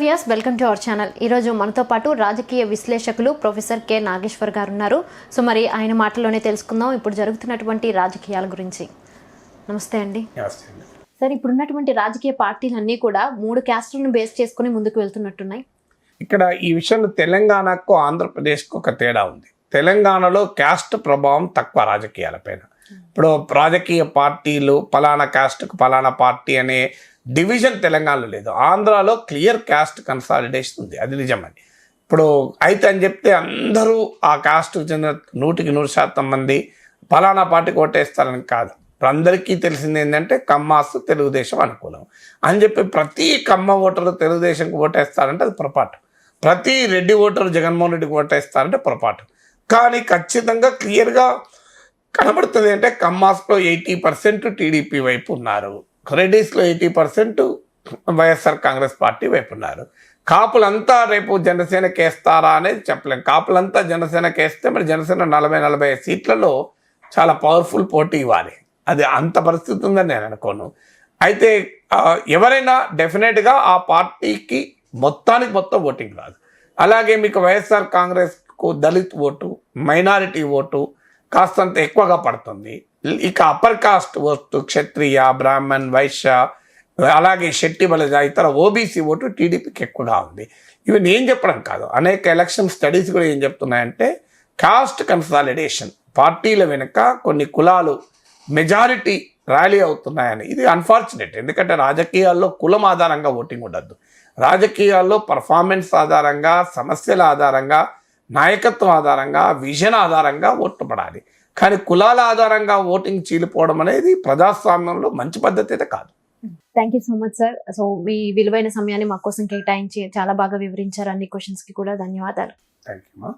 Viewers welcome to our channel. ఈరోజు మనతో పాటు రాజకీయ విశ్లేషకులు ప్రొఫెసర్ కె నాగేశ్వర్ గారు ఉన్నారు సో మరి ఆయన మాటల్లోనే తెలుసుకుందాం. ఇప్పుడు జరుగుతున్నటువంటి రాజకీయాల గురించి. నమస్తే అండి. నమస్తే అండి. సార్ ఇప్పుడున్నటువంటి రాజకీయ పార్టీలన్నీ కూడా మూడు క్యాస్ట్లను బేస్ చేసుకుని ముందుకు వెళ్తున్నట్టున్నాయి. ఇక్కడ ఈ విషయంలో తెలంగాణకు ఆంధ్రప్రదేశ్కు ఒక తేడా ఉంది. తెలంగాణలో క్యాస్ట్ ప్రభావం తక్కువ రాజకీయాలపైన ఇప్పుడు రాజకీయ పార్టీలు పలానా కాస్ట్కు పలానా పార్టీ అనే డివిజన్ తెలంగాణలో లేదు. ఆంధ్రాలో క్లియర్ కాస్ట్ కన్సాలిడేషన్ ఉంది. అది నిజమని ఇప్పుడు అయితే అని చెప్తే అందరూ ఆ కాస్ట్కు చెందిన నూటికి నూరు శాతం మంది పలానా పార్టీకి ఓటేస్తారని కాదు. ఇప్పుడు అందరికీ తెలిసింది ఏంటంటే కమ్మాస్ తెలుగుదేశం అనుకూలం అని చెప్పి ప్రతి కమ్మ ఓటరు తెలుగుదేశంకి ఓటేస్తారంటే అది పొరపాటు. ప్రతి రెడ్డి ఓటరు జగన్మోహన్ రెడ్డికి ఓటేస్తారంటే పొరపాటు. కానీ ఖచ్చితంగా క్లియర్గా కనబడుతుంది అంటే కమ్మాస్లో ఎయిటీ పర్సెంట్ టీడీపీ వైపు ఉన్నారు. రెడ్డిస్లో eighty percent YSR Congress party వైపు ఉన్నారు. కాపులంతా రేపు జనసేనకి వేస్తారా అనేది చెప్పలేం. కాపులంతా జనసేనకి వేస్తే మరి జనసేన నలభై నలభై సీట్లలో చాలా పవర్ఫుల్ పోటీ ఇవ్వాలి. అది అంత పరిస్థితి ఉందని నేను అనుకోను. అయితే ఎవరైనా డెఫినెట్గా ఆ పార్టీకి మొత్తానికి మొత్తం ఓటింగ్ రాదు. అలాగే మీకు వైఎస్ఆర్ కాంగ్రెస్కు దళిత్ ఓటు మైనారిటీ ఓటు కాస్తంత ఎక్కువగా పడుతుంది. ఇక upper caste vote Kshatriya Brahmin Vaishya అలాగే శెట్టి బలజ ఇతర ఓబీసీ ఓటు టీడీపీకి ఎక్కువగా ఉంది. ఇవి నేను చెప్పడం కాదు. అనేక ఎలక్షన్ స్టడీస్ కూడా ఏం చెప్తున్నాయంటే కాస్ట్ కన్సాలిడేషన్ పార్టీల వెనుక కొన్ని కులాలు మెజారిటీ ర్యాలీ అవుతున్నాయని. ఇది అన్ఫార్చునేట్ ఎందుకంటే రాజకీయాల్లో కులం ఆధారంగా ఓటింగ్ ఉండద్దు. రాజకీయాల్లో పర్ఫార్మెన్స్ ఆధారంగా సమస్యల ఆధారంగా నాయకత్వం ఆధారంగా విజన్ ఆధారంగా ఓట్లు పడాలి కానీ కులాల ఆధారంగా ఓటింగ్ చీలిపోవడం అనేది ప్రజాస్వామ్యంలో మంచి పద్ధతి అయితే కాదు. Thank you so much sir so మీ విలువైన సమయాన్ని మా కోసం కేటాయించి చాలా బాగా వివరించారు అన్ని క్వశ్చన్స్కి కూడా. ధన్యవాదాలు. థ్యాంక్ యూ మా